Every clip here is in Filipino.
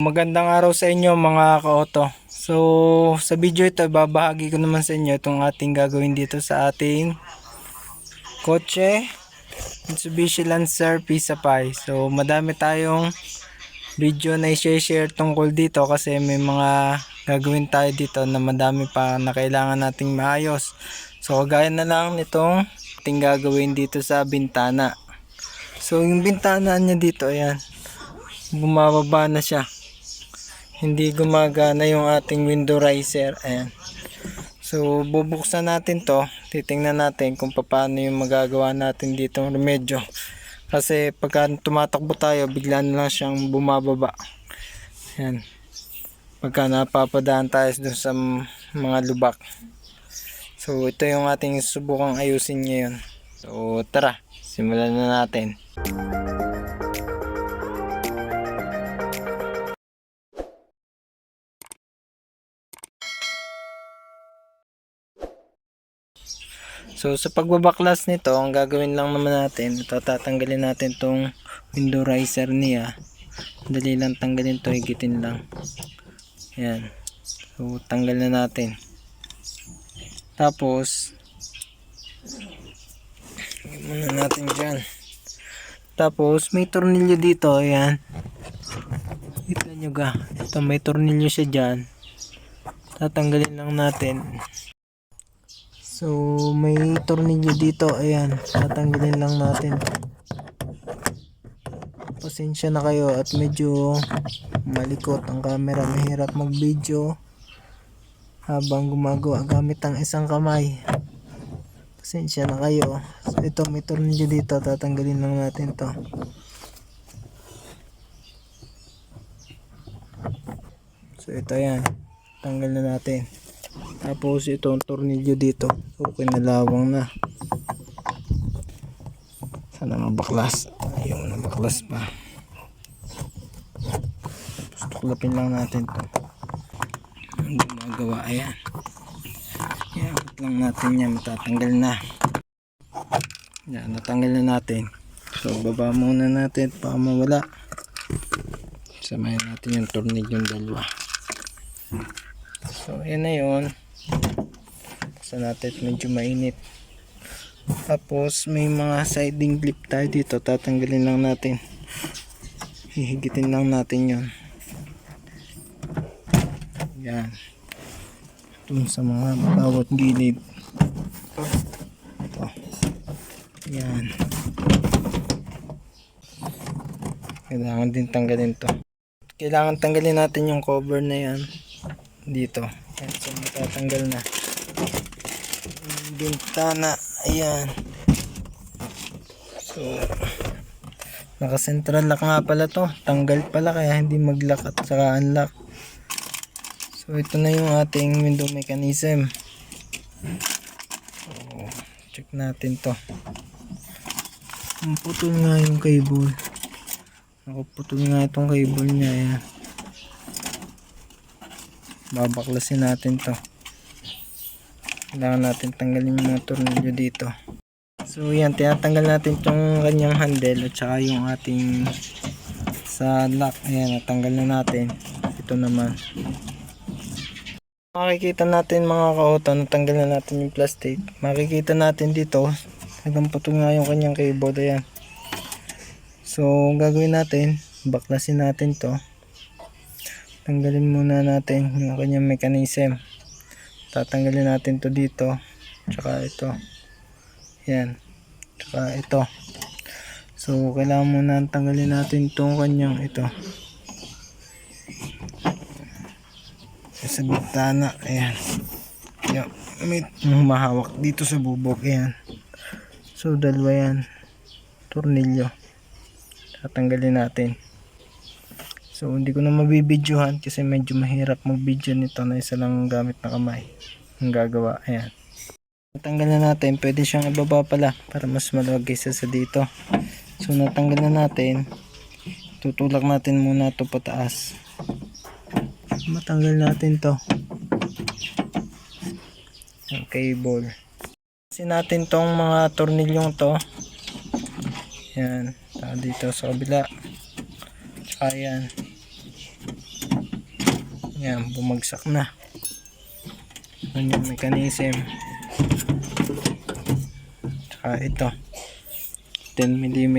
Magandang araw sa inyo mga ka-auto. So, sa video ito, babahagi ko naman sa inyo itong ating gagawin dito sa ating kotse Mitsubishi Lancer Pisapay. So, madami tayong video na i-share tungkol dito kasi may mga gagawin tayo dito na madami pa na kailangan nating maayos. So, gaya na lang nitong ating gagawin dito sa bintana. So, yung bintana niya dito, ayan, bumababa na siya hindi gumagana yung ating window riser. Ayan. So bubuksan natin to. Titingnan natin kung paano yung magagawa natin dito remedyo. Kasi pagka tumatakbo tayo bigla na lang siyang bumababa. Ayan. Pagka napapadaan tayo dun sa mga lubak. So ito yung ating subukang ayusin ngayon. So tara. Simulan na natin So sa pagbabaklas nito, ang gagawin lang naman natin, ito tatanggalin natin tong window riser niya. Dali lang tanggalin to, higitin lang. Ayan. So tanggal na natin. Tapos, muna natin dyan. Tapos, may tornilyo dito, ayan. Kita nyo ga. Ito, may tornilyo siya dyan. Tatanggalin lang natin. So, may tornilyo dito. Ayan, tatanggalin lang natin. Pasensya na kayo at medyo malikot ang camera. Mahirap mag-video habang gumagawa gamit ang isang kamay. Pasensya na kayo. So, ito, may tornilyo dito. Tatanggalin lang natin to. So, ito yan. Tanggal na natin. Tapos itong tornilyo dito. So kinalawang na. Sana mabaklas. Ayaw na baklas pa. Tapos tuklapin lang natin to. Ang gumagawa. Ayan. Iangat lang natin yan. Matatanggal na. Yan. Natanggal na natin. So baba muna natin. Baka mawala. Samahin natin yung tornilyong dalawa. So, yan na yun. Basta natin medyo mainit. Tapos, may mga siding clip tayo dito. Tatanggalin lang natin. Hihigitin lang natin yun. Yan. Dun sa mga bawat gilid. Ito. Yan. Kailangan din tanggalin to. Kailangan tanggalin natin yung cover na yan dito. Ayan, so matatanggal na. Bintana, ayan. So, naka-central lock nga pala to. Tanggal pala kaya hindi mag-lock at saka unlock. So, ito na yung ating window mechanism. So, check natin to. Putol nga yung cable. Nakaputol nga itong cable niya. Ayan babaklasin natin to. Kailangan natin tanggalin yung mga tornilyo dito. So yan tinatanggal natin itong kanyang handle at saka yung ating sa lock ayan natanggal na natin. Ito naman. Makikita natin mga kauto natanggal na natin yung plastic. Makikita natin dito hanggang putol nga yung kanyang keyboard. Ayan. So gagawin natin baklasin natin to tanggalin muna natin yung kanyang mechanism. Tatanggalin natin to dito. Tsaka ito. Yan. Tsaka ito. So kailangan muna tanggalin natin itong kanyang ito. Sa bitana ayan. Yan, may humahawak dito sa bubog ayan. So dalawa yan. Tornilyo. Tatanggalin natin So hindi ko na mabibidyohan kasi medyo mahirap mag-video nito na isa lang ang gamit na kamay. Ang gagawa. Ayan. Natanggal na natin. Pwede siyang ibaba pala para mas maluwag kaysa sa dito. So natanggal na natin. Tutulak natin muna ito pataas. Matanggal natin to. Ang cable. Kasi natin tong mga tornilyong to. Yan. Dito sa kabila. Tsaka yan. Yan, bumagsak na. Yan yung mechanism. Tsaka ito. 10 mm.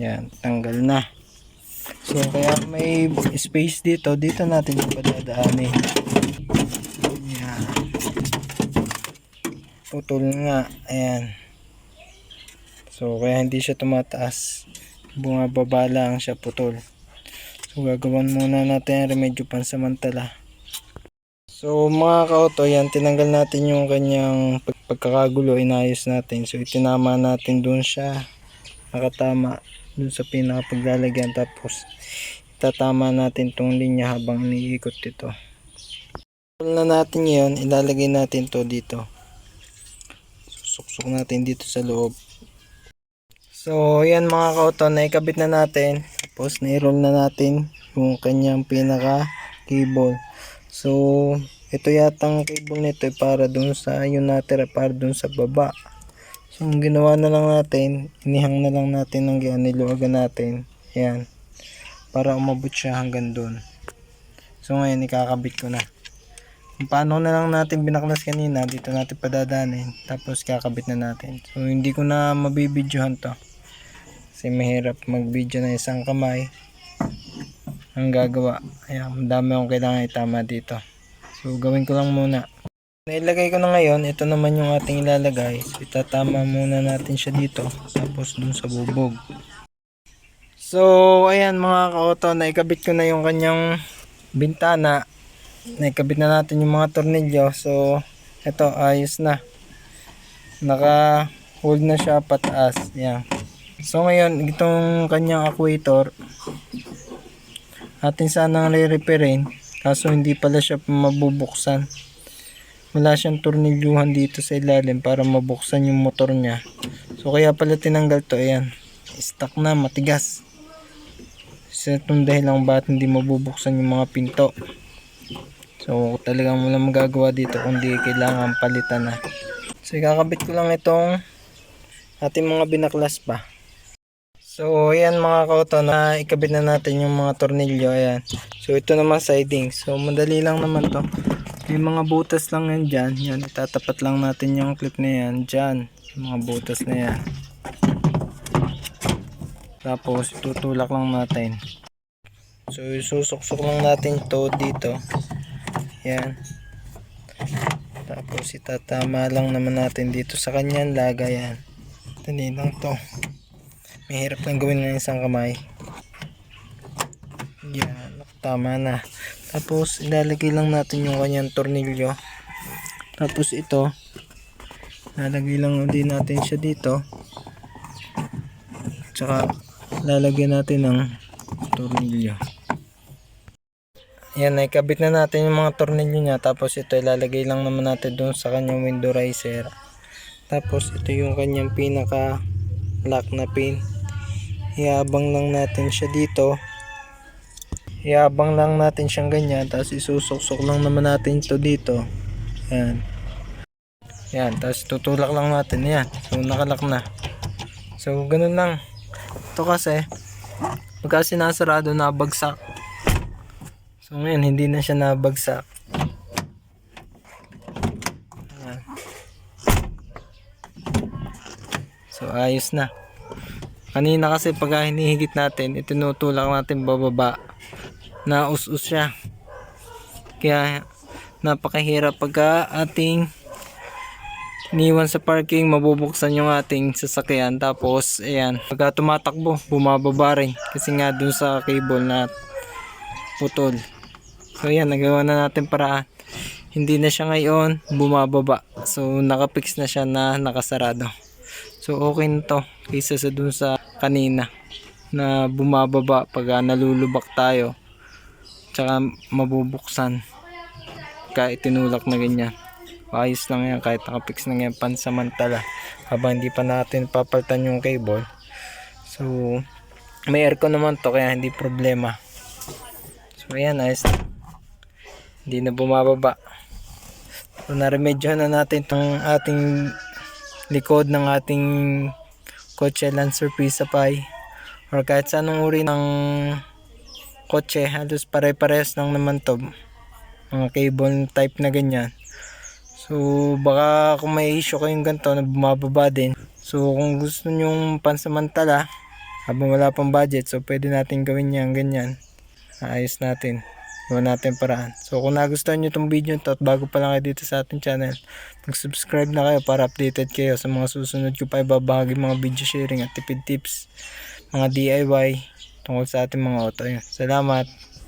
Yan, tanggal na. So, kaya may space dito. Dito natin yung padadaanin. Yan. Putol nga. Ayan. So, kaya hindi siya tumataas. Bumababa lang siya putol. So, gagawan muna natin ang remedyo pansamantala. So, mga kauto, yan, tinanggal natin yung kanyang pag- pagkakagulo, inayos natin. So, itinama natin dun siya. Nakatama dun sa pinakapaglalagyan. Tapos, itatama natin tong linya habang iniikot ito. Pull na natin yun, ilalagay natin to dito. Suksok natin dito sa loob. So, yan mga kauto, naikabit na natin. Tapos, nai-roll na natin yung kanyang pinaka cable. So, ito yatang cable nito ay para dun sa yung natira, para dun sa baba. So, ang ginawa na lang natin, inihang na lang natin ng ganyan, niluwagan natin. Ayan. Para umabot siya hanggang dun. So, ngayon, ikakabit ko na. Kung paano na lang natin binaklas kanina, dito natin padadanin. Tapos, kakabit na natin. So, hindi ko na mabibidyohan to. Kasi mahirap mag-video na isang kamay. Ang gagawa. Ayan, madami akong kailangan itama dito. So, gawin ko lang muna. Nailagay ko na ngayon, ito naman yung ating ilalagay. So, itatama muna natin siya dito. Tapos dun sa bubog. So, ayan mga kaoto, naikabit ko na yung kanyang bintana. Naikabit na natin yung mga tornilyo. So, ito, ayos na. Naka-hold na siya pataas. Ayan. So, ngayon, itong kanyang actuator, atin sanang re-repairin. Kaso, hindi pala siya mabubuksan wala siyang tornilyuhan dito sa ilalim para mabuksan yung motor niya. So kaya pala tinanggal to, ayan. Stuck na, matigas. Sa itong dahil lang bakit hindi mabubuksan yung mga pinto. So talagang wala magagawa dito kundi kailangan palitan na. So ikakabit ko lang itong ating mga binaklas pa. So ayan mga kauto na ikabit na natin yung mga tornilyo ayan. So ito naman siding. So madali lang naman to. May mga butas lang yan dyan. Yan, itatapat lang natin yung clip na yan dyan. Yung mga butas na yan. Tapos, tutulak lang natin. So, isusuksok lang natin to dito. Yan. Tapos, itatama lang naman natin dito sa kanyang laga yan. Dali lang to. Mahirap lang gawin ng isang kamay. Yan, tama na. Tapos ilalagay lang natin yung kanyang tornilyo. Tapos ito, lalagay lang din natin siya dito. Tsaka lalagay natin ng tornilyo. Yan, nakikabit na natin yung mga tornilyo niya. Tapos ito ilalagay lang naman natin doon sa kanyang window riser. Tapos ito yung kanyang pinaka lock na pin. Iabang lang natin siya dito. Iabang lang natin siyang ganyan tapos isusuksok lang naman natin ito dito. Yan. Yan tapos tutulak lang natin. Yan so nakalak na. So ganun lang. Ito kasi pagka sinasarado nabagsak so ngayon hindi na siya nabagsak. So ayos na. Kanina kasi pagka hinihigit natin itinutulak natin bababa. Na us-us siya. Kaya napakahirap pagka ating niwan sa parking mabubuksan yung ating sasakyan. Tapos ayan pagka tumatakbo bumababa rin. Kasi nga dun sa cable na putol so ayan nagawa na natin paraan. Hindi na siya ngayon bumababa. So nakapix na siya na nakasarado. So okay na to kaysa sa dun sa kanina na bumababa pag nalulubak tayo. Tsaka mabubuksan kahit tinulak na ganyan. Ayos lang yan kahit nakapix na yan pansamantala habang hindi pa natin papalitan yung cable. So may aircon naman to kaya hindi problema. So ayan ayos. Hindi na bumababa. So naremedyo na natin itong ating likod ng ating kotse Lancer Pisapay or kahit sa anong uri ng kotse halos pare-pares lang naman to. Mga cable type na ganyan. So baka kung may issue kayong ganito na bumababa din. So kung gusto nyong pansamantala habang wala pang budget so pwede natin gawin yan ganyan. Ayos natin Iwan natin paraan. So kung nagustuhan nyo itong video to at bago pa lang kayo dito sa ating channel, mag-subscribe na kayo para updated kayo sa mga susunod ko pa ibabahagi mga video sharing at tipid tips, mga DIY tungkol sa ating mga auto. Salamat!